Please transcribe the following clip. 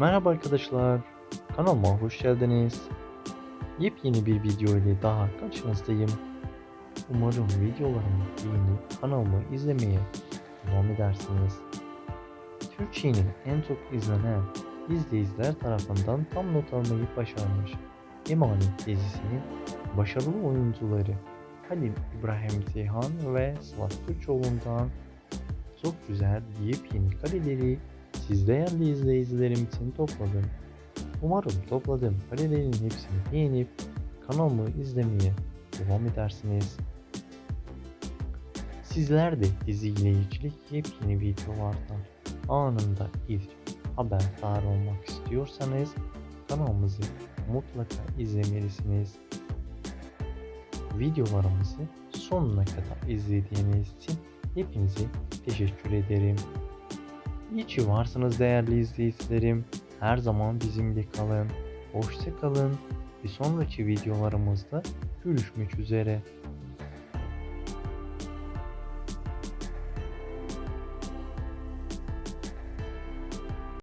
Merhaba arkadaşlar, kanalıma hoş geldiniz. Yepyeni bir video ile daha karşınızdayım. Umarım videolarımı beğenip kanalımı izlemeye devam edersiniz. Türkiye'nin en çok izlenen izleyiciler tarafından tam not almayı başarmış Emanet dizisinin başarılı oyuncuları Halim İbrahim Ceyhan ve Sıla Türkoğlu'ndan çok güzel yepyeni kareleri siz değerli izleyicilerim için topladım. Umarım topladığım karelerin hepsini beğenip kanalımı izlemeye devam edersiniz. Sizler de ilgili yepyeni videolardan anında ilk haberdar olmak istiyorsanız kanalımızı mutlaka izlemelisiniz. Videolarımızı sonuna kadar izlediğiniz için hepinize teşekkür ederim. İyi ki varsınız değerli izleyicilerim. Her zaman bizimle kalın. Hoşça kalın. Bir sonraki videolarımızda görüşmek üzere.